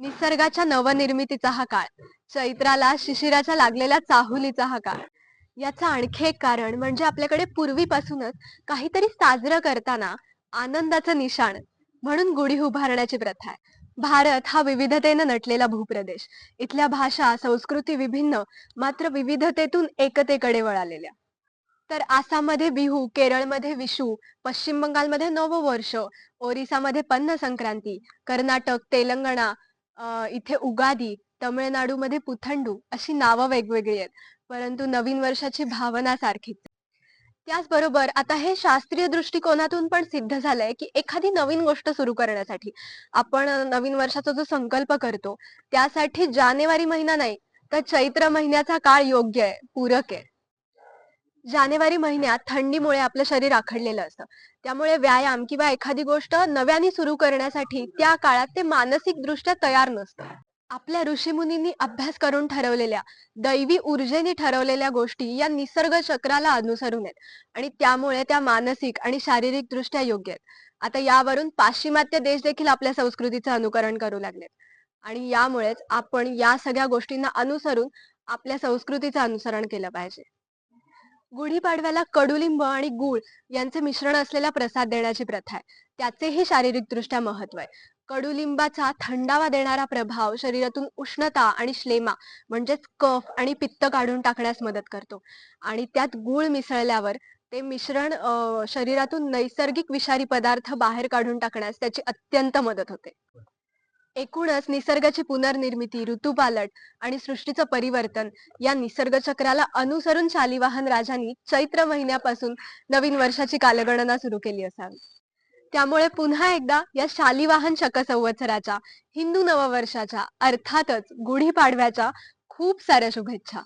निसर्गाच्या नवनिर्मितीचा हा काळ चैत्राला शिशिराच्या लागलेल्या चाहुलीचा हा काळ. याचं आणखी एक कारण म्हणजे आपल्याकडे पूर्वीपासूनच काहीतरी साजरं करताना आनंदाचं निशाण म्हणून गुढी उभारण्याची प्रथा आहे. भारत हा विविधतेनं नटलेला भूप्रदेश. इथल्या भाषा संस्कृती विभिन्न मात्र विविधतेतून एकतेकडे वळालेल्या. तर आसाममध्ये बिहू केरळमध्ये विशू पश्चिम बंगालमध्ये नववर्ष ओरिसामध्ये पन्न संक्रांती कर्नाटक तेलंगणा इथे उगादी तमिळनाडूमध्ये पुथंडू अशी नावं वेगवेगळी आहेत. परंतु नवीन वर्षाची भावना सारखीच. त्याचबरोबर आता हे शास्त्रीय दृष्टिकोनातून पण सिद्ध झालंय की एखादी नवीन गोष्ट सुरू करण्यासाठी आपण नवीन वर्षाचा जो संकल्प करतो त्यासाठी जानेवारी महिना नाही तर चैत्र महिन्याचा काळ योग्य आहे पूरक आहे. जानेवारी महिन्यात थंडीमुळे आपलं शरीर आखडलेलं असतं. त्यामुळे व्यायाम किंवा एखादी गोष्ट नव्याने सुरू करण्यासाठी त्या काळात ते मानसिक दृष्ट्या तयार नसतं. आपल्या ऋषीमुनींनी अभ्यास करून ठरवलेल्या दैवी ऊर्जेने ठरवलेल्या गोष्टी या निसर्ग चक्राला अनुसरून आहेत. आणि त्यामुळे त्या मानसिक आणि शारीरिक दृष्ट्या योग्य आहेत. आता यावरून पाश्चिमात्य देश देखील आपल्या संस्कृतीचं अनुकरण करू लागलेत. आणि यामुळेच आपण या सगळ्या गोष्टींना अनुसरून आपल्या संस्कृतीचं अनुसरण केलं पाहिजे. गुढीपाडव्याला कडुलिंब आणि गुळ यांचे मिश्रण असलेला प्रसाद देण्याची प्रथा आहे. त्याचेही शारीरिक दृष्ट्या महत्त्व आहे. कडुलिंबाचा थंडावा देणारा प्रभाव शरीरातून उष्णता आणि श्लेमा म्हणजेच कफ आणि पित्त काढून टाकण्यास मदत करतो. आणि त्यात गूळ मिसळल्यावर ते मिश्रण शरीरातून नैसर्गिक विषारी पदार्थ बाहेर काढून टाकण्यास त्याची अत्यंत मदत होते. एकूणच निसर्गाची पुनर्निर्मिती ऋतुपालट आणि सृष्टीचं परिवर्तन या निसर्ग चक्राला अनुसरून शालिवाहन राजांनी चैत्र महिन्यापासून नवीन वर्षाची कालगणना सुरू केली असावी. त्यामुळे पुन्हा एकदा या शालिवाहन शक संवत्सराच्या हिंदू नववर्षाच्या अर्थातच गुढीपाडव्याच्या खूप साऱ्या शुभेच्छा.